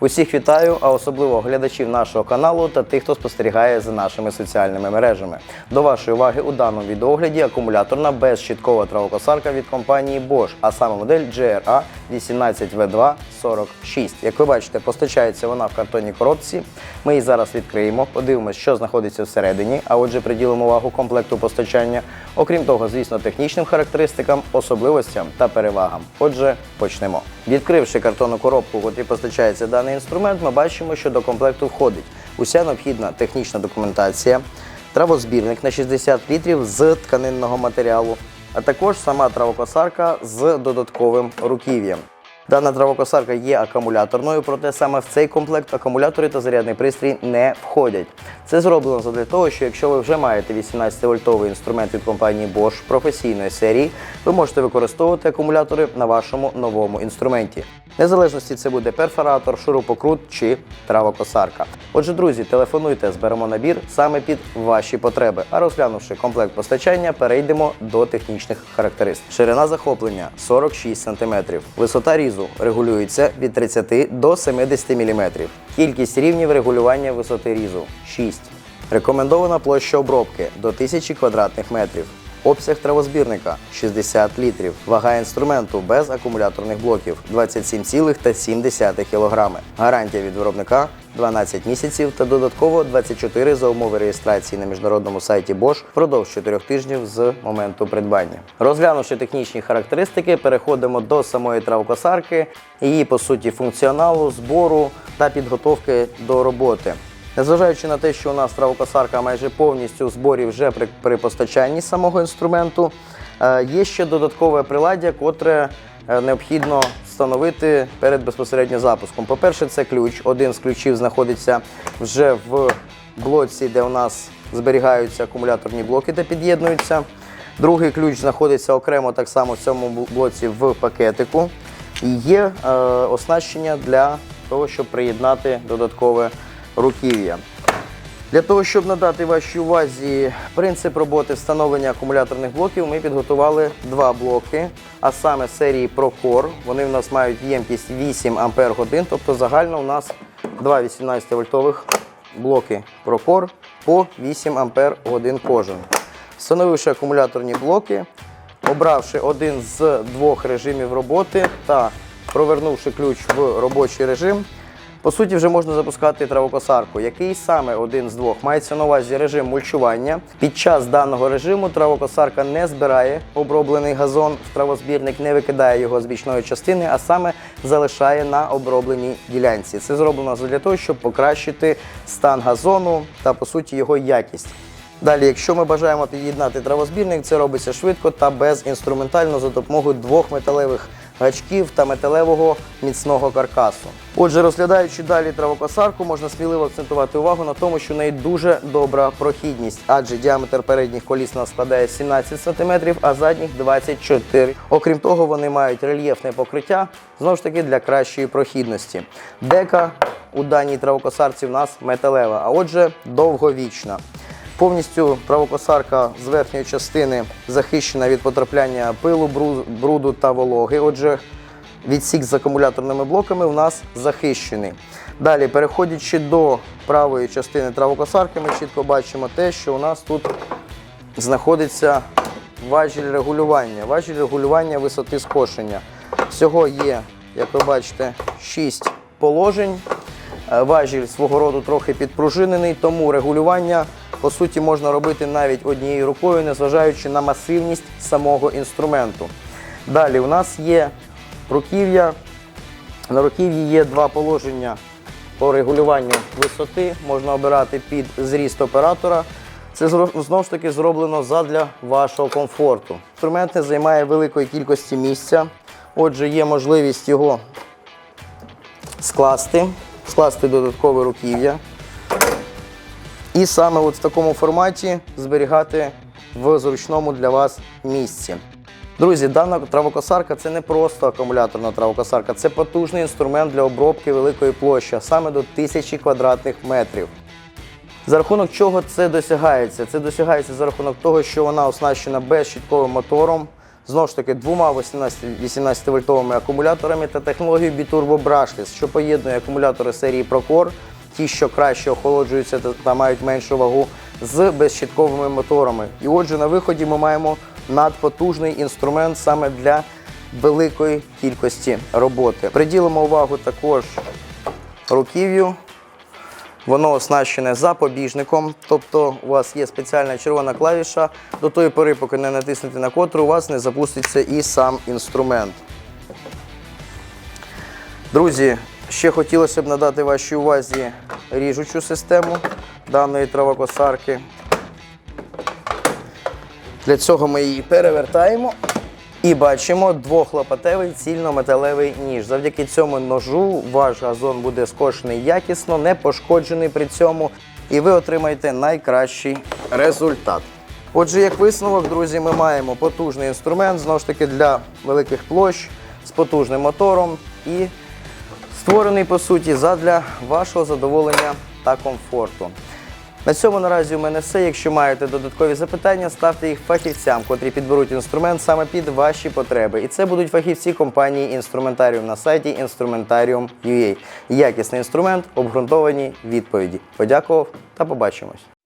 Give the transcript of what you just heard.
Усіх вітаю, а особливо глядачів нашого каналу та тих, хто спостерігає за нашими соціальними мережами. До вашої уваги у даному відеогляді акумуляторна безщіткова травокосарка від компанії Bosch, а саме модель GRA 18V2 46. Як ви бачите, постачається вона в картонній коробці. Ми її зараз відкриємо, подивимося, що знаходиться всередині, а отже, приділимо увагу комплекту постачання. Окрім того, звісно, технічним характеристикам, особливостям та перевагам. Отже, почнемо. Відкривши картонну коробку, в котрій постачається даний інструмент, ми бачимо, що до комплекту входить уся необхідна технічна документація, травозбірник на 60 літрів з тканинного матеріалу, а також сама травокосарка з додатковим руків'ям. Дана травокосарка є акумуляторною, проте саме в цей комплект акумулятори та зарядний пристрій не входять. Це зроблено задля того, що якщо ви вже маєте 18-вольтовий інструмент від компанії Bosch професійної серії, ви можете використовувати акумулятори на вашому новому інструменті. Незалежності це буде перфоратор, шурупокрут чи травокосарка. Отже, друзі, телефонуйте, зберемо набір саме під ваші потреби. А розглянувши комплект постачання, перейдемо до технічних характеристик. Ширина захоплення 46 см. Висота різу регулюється від 30 до 70 мм. Кількість рівнів регулювання висоти різу 6. Рекомендована площа обробки до 1000 квадратних метрів. Обсяг травозбірника 60 літрів. Вага інструменту без акумуляторних блоків 27,7 кг. Гарантія від виробника 12 місяців та додатково 24 за умови реєстрації на міжнародному сайті Bosch впродовж 4 тижнів з моменту придбання. Розглянувши технічні характеристики, переходимо до самої травкосарки, її по суті функціоналу, збору та підготовки до роботи. Незважаючи на те, що у нас травокосарка майже повністю в зборі вже при, при постачанні самого інструменту, е, є ще додаткове приладдя, котре е, необхідно встановити перед безпосередньо запуском. По-перше, це ключ. Один з ключів знаходиться вже в блоці, де у нас зберігаються акумуляторні блоки та під'єднуються. Другий ключ знаходиться окремо так само в цьому блоці в пакетику. І є е, оснащення для того, щоб приєднати додаткове руків'я. Для того, щоб надати вашій увазі принцип роботи встановлення акумуляторних блоків, ми підготували два блоки, а саме серії ProCore. Вони в нас мають ємкість 8 Ампер тобто загально у нас два 18-вольтових блоки ProCore по 8 Ампер кожен. Встановивши акумуляторні блоки, обравши один з двох режимів роботи та провернувши ключ в робочий режим, по суті, вже можна запускати травокосарку. Який саме один з двох мається на увазі режим мульчування. Під час даного режиму травокосарка не збирає оброблений газон в травозбірник, не викидає його з бічної частини, а саме залишає на обробленій ділянці. Це зроблено для того, щоб покращити стан газону та по суті його якість. Далі, якщо ми бажаємо під'єднати травозбірник, це робиться швидко та безінструментально за допомогою двох металевих гачків та металевого міцного каркасу. Отже, розглядаючи далі травокосарку, можна сміливо акцентувати увагу на тому, що в неї дуже добра прохідність, адже діаметр передніх коліс нас складає 17 см, а задніх 24 Окрім того, вони мають рельєфне покриття, знову ж таки для кращої прохідності. Дека у даній травокосарці в нас металева, а отже, довговічна. Повністю правокосарка з верхньої частини захищена від потрапляння пилу, бруду та вологи. Отже, відсік з акумуляторними блоками у нас захищений. Далі, переходячи до правої частини травокосарки, ми чітко бачимо те, що у нас тут знаходиться важіль регулювання, важіль регулювання висоти скошення. Всього є, як ви бачите, 6 положень. Е, Важіль свого роду трохи підпружинений, тому регулювання по суті можна робити навіть однією рукою, незважаючи на масивність самого інструменту. Далі у нас є руків'я. На руків'ї є два положення по регулюванню висоти. Можна обирати під зріст оператора. Це знову ж таки зроблено задля вашого комфорту. Інструмент не займає великої кількості місця, отже, є можливість його скласти, скласти додаткове руків'я. І саме от в такому форматі зберігати в зручному для вас місці. Друзі, дана травокосарка це не просто акумуляторна травокосарка, це потужний інструмент для обробки великої площі, саме до 1000 квадратних метрів. За рахунок чого це досягається? Це досягається за рахунок того, що вона оснащена безщітковим мотором знову ж таки двома 18 вольтовими акумуляторами та технологією Biturbo Brushless, що поєднує акумулятори серії Procore, ті, що краще охолоджуються та- мають меншу вагу, з безщітковими моторами. І отже, на виході ми маємо надпотужний інструмент саме для великої кількості роботи. Приділимо увагу також руків'ю. Воно оснащене запобіжником, тобто у вас є спеціальна червона клавіша до тої пори, поки не натиснете на котру, у вас не запуститься і сам інструмент. Друзі, ще хотілося б надати вашій увазі ріжучу систему даної травокосарки. Для цього ми її перевертаємо і бачимо двохлопатевий цільнометалевий ніж. Завдяки цьому ножу ваш газон буде скошений якісно, не пошкоджений при цьому, і ви отримаєте найкращий результат. Отже, як висновок, друзі, ми маємо потужний інструмент, знову ж таки, для великих площ з потужним мотором і створений по суті задля вашого задоволення та комфорту. На цьому наразі у мене все. Якщо маєте додаткові запитання, ставте їх фахівцям, котрі підберуть інструмент саме під ваші потреби. І це будуть фахівці компанії Інструментаріум на сайті Instrumentarium.ua. Якісний інструмент, обґрунтовані відповіді. Подякував та побачимось.